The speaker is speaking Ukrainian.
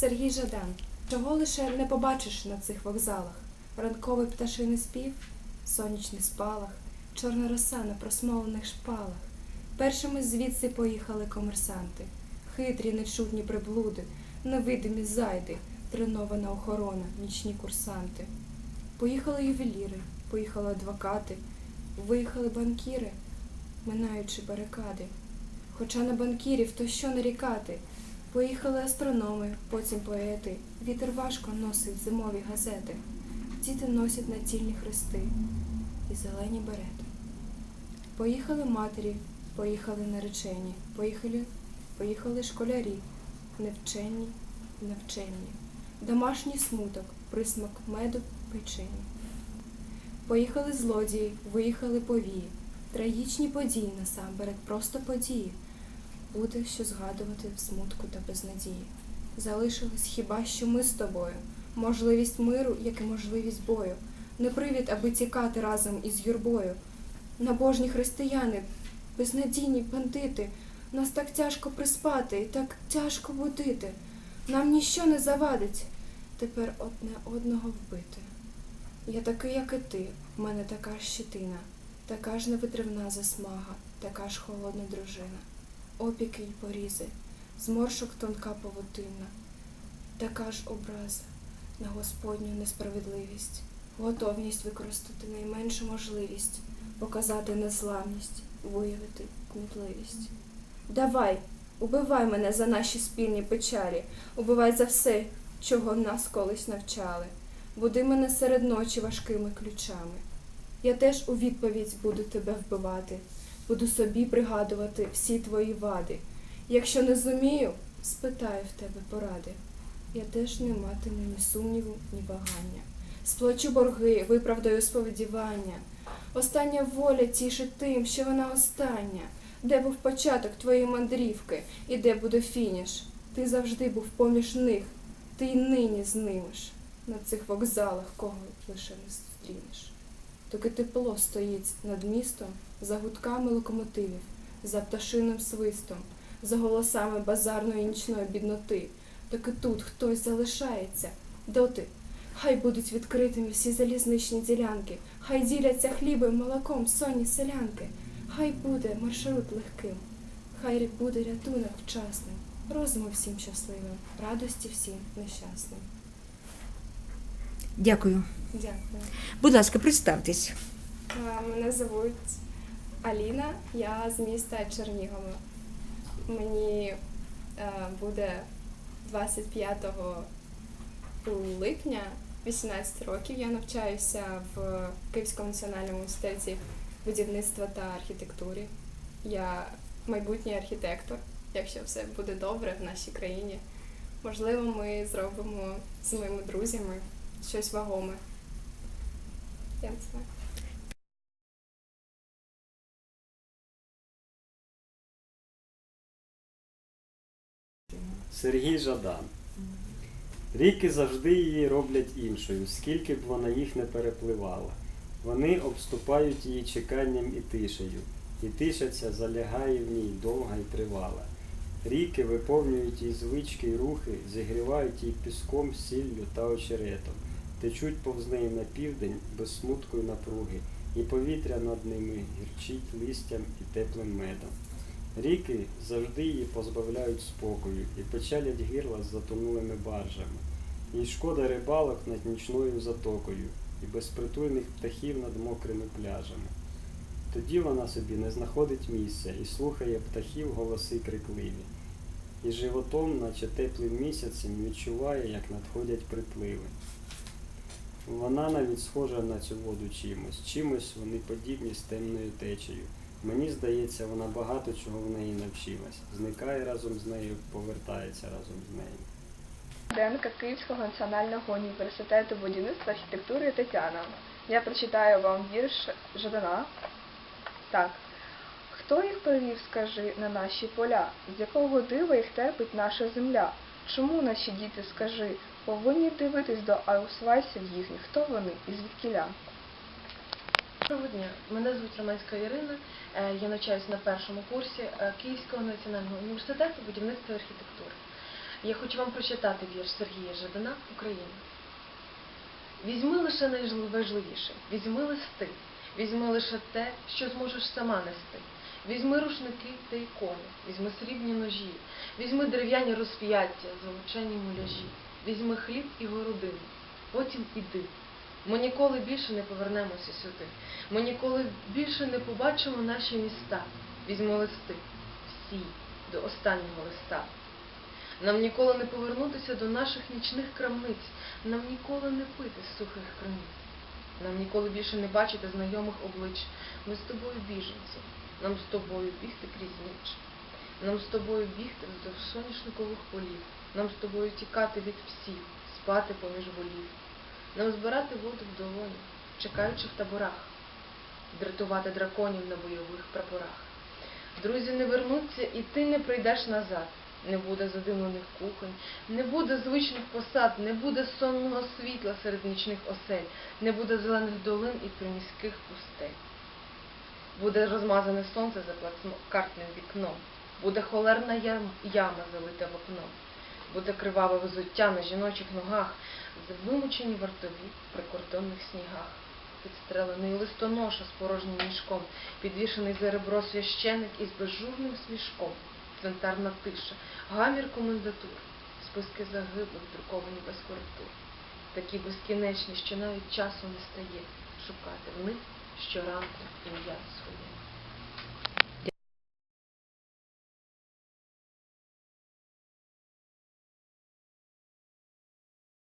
Сергій Жадан. Чого лише не побачиш на цих вокзалах? Ранковий пташиний спів, сонячний спалах, чорна роса на просмолених шпалах. Першими звідси поїхали комерсанти, хитрі, нечутні приблуди, невидимі зайди, тренована охорона, нічні курсанти. Поїхали ювеліри, поїхали адвокати, виїхали банкіри, минаючи барикади. Хоча на банкірів то що нарікати? Поїхали астрономи, потім поети. Вітер важко носить зимові газети. Діти носять націльні хрести і зелені берети. Поїхали матері, поїхали наречені, поїхали, поїхали школярі, невчені, навчені. Домашній смуток, присмак меду, печені. Поїхали злодії, виїхали повії. Трагічні події насамперед, просто події. Буде що згадувати в смутку та безнадії. Залишились хіба що ми з тобою, можливість миру, як і можливість бою, не привід, аби тікати разом із юрбою. Набожні християни, безнадійні бандити, нас так тяжко приспати і так тяжко будити. Нам ніщо не завадить тепер одне одного вбити. Я такий, як і ти, в мене така ж щитина, така ж невитривна засмага, така ж холодна дружина опіки й порізи, зморшок тонка павутинна, така ж образа на Господню несправедливість, готовність використати найменшу можливість, показати незламність, виявити кмітливість. Давай, убивай мене за наші спільні печалі, убивай за все, чого нас колись навчали, буди мене серед ночі важкими ключами. Я теж у відповідь буду тебе вбивати буду собі пригадувати всі твої вади. Якщо не зумію, спитаю в тебе поради. Я теж не матиму ні сумніву, ні вагання. Сплачу борги, виправдаю сповідівання. Остання воля тішить тим, що вона остання. Де був початок твоєї мандрівки, і де буде фініш? Ти завжди був поміж них, ти й нині з ними ж. На цих вокзалах кого лише не зустрінеш. Доки тепло стоїть над містом, за гудками локомотивів, за пташиним свистом, за голосами базарної нічної бідноти, доки тут хтось залишається, доти хай будуть відкритими всі залізничні ділянки, хай діляться хлібом, молоком сонні селянки, хай буде маршрут легким, хай буде рятунок вчасним, розуму всім щасливим, радості всім нещасним. Дякую. Дякую. Будь ласка, представтесь. Мене звуть Аліна, я з міста Чернігова. Мені е, буде 25 липня 18 років. Я навчаюся в Київському національному університеті будівництва та архітектури. Я майбутній архітектор, якщо все буде добре в нашій країні. Можливо, ми зробимо з моїми друзями щось вагоме. Я не знаю. Сергій Жадан. Ріки завжди її роблять іншою, скільки б вона їх не перепливала. Вони обступають її чеканням і тишею, і тишаться залягає в ній довга й тривала. Ріки виповнюють її звички й рухи, зігрівають її піском, сіллю та очеретом, течуть повз неї на південь без смутку й напруги, і повітря над ними гірчить листям і теплим медом. Ріки завжди її позбавляють спокою і печалять гірла з затонулими баржами. Їй шкода рибалок над нічною затокою і безпритульних птахів над мокрими пляжами. Тоді вона собі не знаходить місця і слухає птахів голоси крикливі. І животом, наче теплим місяцем, відчуває, як надходять припливи. Вона навіть схожа на цю воду чимось, чимось вони подібні з темною течею. Мені здається, вона багато чого в неї навчилась. Зникає разом з нею, повертається разом з нею. Студентка Київського національного університету будівництва архітектури Тетяна. Я прочитаю вам вірш Жадана. Так. Хто їх привів, скажи, на наші поля? З якого дива їх терпить наша земля? Чому наші діти, скажи, повинні дивитись до аусвайсів їхніх? Хто вони і звідкіля? Доброго дня, мене звуть Романська Ірина. Е, Я навчаюся на першому курсі е, Київського національного університету будівництва і архітектури. Я хочу вам прочитати вірш Сергія Жадана Україна. Візьми лише найважливіше, візьми листи, візьми лише те, що зможеш сама нести. Візьми рушники та ікони, візьми срібні ножі, візьми дерев'яні розп'яття, золочені муляжі, візьми хліб і городину, потім іди. Ми ніколи більше не повернемося сюди. Ми ніколи більше не побачимо наші міста. Візьми листи, всі, до останнього листа. Нам ніколи не повернутися до наших нічних крамниць, нам ніколи не пити сухих криниць. Нам ніколи більше не бачити знайомих облич. Ми з тобою біженці, нам з тобою бігти крізь ніч. Нам з тобою бігти вздовж соняшникових полів, нам з тобою тікати від псів, спати поміж волів, нам збирати воду в долоні, чекаючи в таборах, дратувати драконів на бойових прапорах. Друзі не вернуться, і ти не прийдеш назад. Не буде задимлених кухонь, не буде звичних посад, не буде сонного світла серед нічних осель, не буде зелених долин і приміських пустель. Буде розмазане сонце за плацкартним вікном, буде холерна яма залита вокном, буде криваве взуття на жіночих ногах, вимучені вартові в прикордонних снігах, підстрелений листоноша з порожнім мішком, підвішений за ребро священик із безжурним смішком, цвинтарна тиша, гамір комендатур, списки загиблих, друковані без коректур, такі безкінечні, що навіть часу не стає шукати в них щоранку ім'я своє.